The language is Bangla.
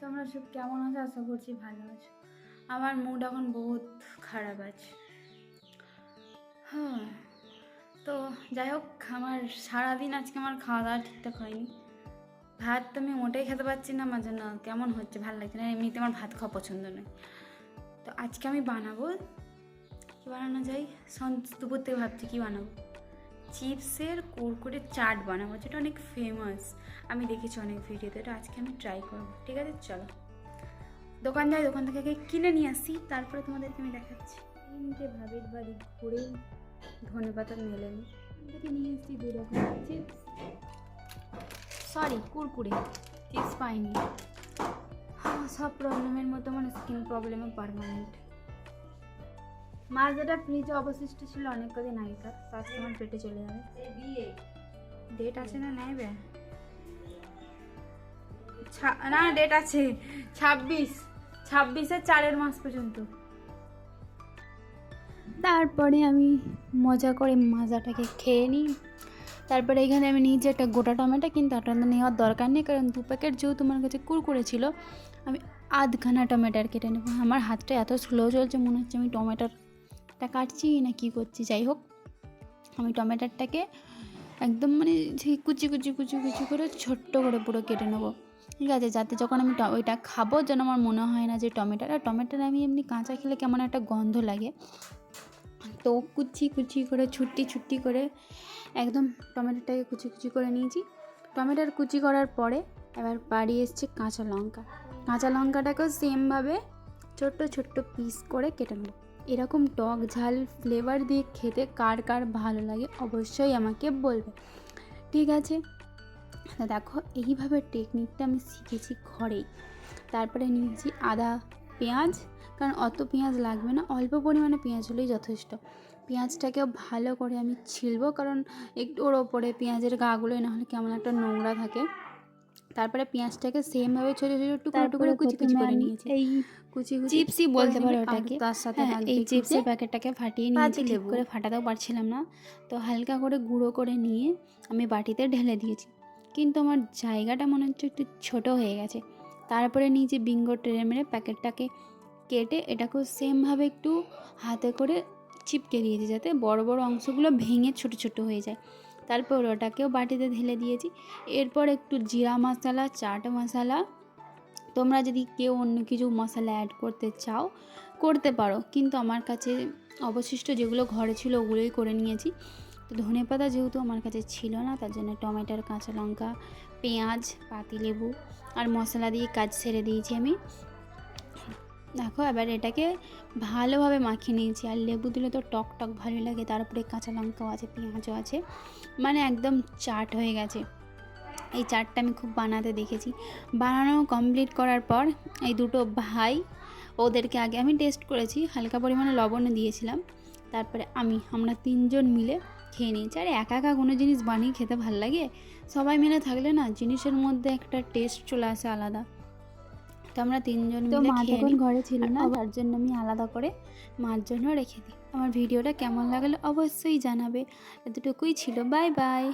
তোমরা সব কেমন আছো? আশা করছি ভালো আছো। আমার মুড এখন বহুত খারাপ আছে। হ্যাঁ তো যাই হোক, আমার সারাদিন আজকে আমার খাওয়া দাওয়া ঠিকঠাক হয়নি। ভাত তো আমি মোটেই খেতে পারছি না, আমার জন্য কেমন হচ্ছে, ভালো লাগছে না, এমনিতে আমার ভাত খাওয়া পছন্দ নয়। তো আজকে আমি বানাবো, কী বানানো যায়? দুপুর থেকে ভাবছি কী বানাবো? চিপসের কুরকুরে চাট বানাবো, যেটা অনেক ফেমাস আমি দেখেছি অনেক ভিডিওতে, এটা আজকে আমি ট্রাই করব। ঠিক আছে, চলো। দোকান যাই, দোকান থেকে কিনে নিয়ে আসি, তারপরে তোমাদেরকে আমি দেখাচ্ছি। তিনটে ভাবির বাড়ি ঘুরে ধনে পাতা মেলে থেকে নিয়ে এসেছি দু রকম চিপস। সরি কুরকুরে। চিপস পাইনি। হ্যাঁ সব প্রবলেমের মতো আমার স্কিন প্রবলেমও পারমানেন্ট মাছ যেটা ফ্রিজে অবশিষ্ট ছিল অনেক কদিন আগেকার তো আজকে আমার পেটে চলে যাবে। ডেট আছে না নেবে? না ডেট আছে। ছাব্বিশ, ছাব্বিশের চারের মাস পর্যন্ত। তারপরে আমি মজা করে মাজাটাকে খেয়ে নিই। তারপরে এখানে আমি নিয়েছি একটা গোটা টমেটো, কিন্তু ওটা নেওয়ার দরকার নেই, কারণ দু প্যাকেট যেহেতু আমার কাছে কুরকুরে ছিল, আমি আধখানা টমেটোর কেটে নেব। আমার হাতটা এত স্লো চলছে, মনে হচ্ছে আমি টমেটোটা কাটছি না কী করছি? যাই হোক, আমি টমেটোটাকে একদম মানে সেই কুচি কুচি কুচি কুচি করে ছোট্ট করে পুরো কেটে নেব। ঠিক আছে, যাতে যখন আমি ওইটা খাব যেন আমার মনে হয় না যে টমেটোটা টমেটোটা আমি এমনি কাঁচা খেলে কেমন একটা গন্ধ লাগে। তো কুচি কুচি করে ছুটি ছুটি করে একদম টমেটোটাকে কুচি কুচি করে নিয়েছি। টমেটোর কুচি করার পরে এবার বাড়ি এসছে কাঁচা লঙ্কা। কাঁচা লঙ্কাটাকেও সেমভাবে ছোট্ট ছোট্ট পিস করে কেটে নেব। এরকম টক ঝাল ফ্লেভার দিয়ে খেতে কার কার ভালো লাগে অবশ্যই আমাকে বলবে। ঠিক আছে? দেখো, এইভাবে টেকনিকটা আমি শিখেছি ঘরেই। তারপরে নিয়েছি আদা পেঁয়াজ, কারণ অত পেঁয়াজ লাগবে না, অল্প পরিমাণে পেঁয়াজ হলেই যথেষ্ট। পেঁয়াজটাকেও ভালো করে আমি ছিলবো, কারণ একটু ওর ওপরে পেঁয়াজের গাগুলোই না হলে কেমন একটা নোংরা থাকে। তারপরে পেঁয়াজটাকে সেমভাবে ছোটো ছোটো টুকরো টুকরো কুচি কুচি করে নিয়েছি। এই কুচি কুচি চিপসই বলতে পারো। ওটাকে। তার সাথে হ্যাঁ, এই চিপসের প্যাকেটটাকে ফাটিয়ে নিয়েছি ঠিক করে ফাটাতেও পারছিলাম না। তো হালকা করে গুঁড়ো করে নিয়ে আমি বাটিতে ঢেলে দিয়েছি। কিন্তু আমার জায়গাটা মনে হচ্ছে একটু ছোট হয়ে গেছে। তারপরে নিয়েছি বিঙ্গো ট্রে মেরে প্যাকেটটাকে কেটে এটাকেও সেমভাবে একটু হাতে করে চিপকে দিয়েছি যাতে বড় বড় অংশগুলো ভেঙে ছোট ছোট হয়ে যায়। তারপর ওটাকেও বাটিতে ঢেলে দিয়েছি। এরপর একটু জিরা মশলা, চাট মশলা। তোমরা যদি কেউ অন্য কিছু মশলা অ্যাড করতে চাও, করতে পারো। কিন্তু আমার কাছে অবশিষ্ট যেগুলো ঘরে ছিল ওগুলোই করে নিয়েছি। তো ধনে পাতা যেহেতু আমার কাছে ছিল না, তার জন্য টমেটোর, কাঁচা লঙ্কা, পেঁয়াজ, পাতিলেবু আর মশলা দিয়ে কাজ সেরে দিয়েছি আমি। দেখো, এবার এটাকে ভালোভাবে মাখিয়ে নিয়েছি। আর লেবু দিলে তো টক টক ভালোই লাগে। তারপরে কাঁচা লঙ্কাও আছে, পেঁয়াজও আছে। মানে একদম চাট হয়ে গেছে। এই চাটটা আমি খুব বানাতে দেখেছি। বানানো কমপ্লিট করার পর এই দুটো ভাই ওদেরকে আগে আমি টেস্ট করেছি। হালকা পরিমাণে লবণে দিয়েছিলাম। তারপরে আমি, আমরা তিনজন মিলে খেয়ে নিয়েছি। আর একা একা কোনো জিনিস বানিয়ে খেতে ভালো লাগে? সবাই মিলে থাকলে না জিনিসের মধ্যে একটা টেস্ট চলে আসে আলাদা। তো আমরা তিনজন মিলে মা খেয়ে নিই। ঘরে ছিল না তার জন্য আমি আলাদা করে মার জন্য রেখে দিই। আমার ভিডিওটা কেমন লাগল অবশ্যই জানাবে। এতটুকুই ছিল বাই বাই।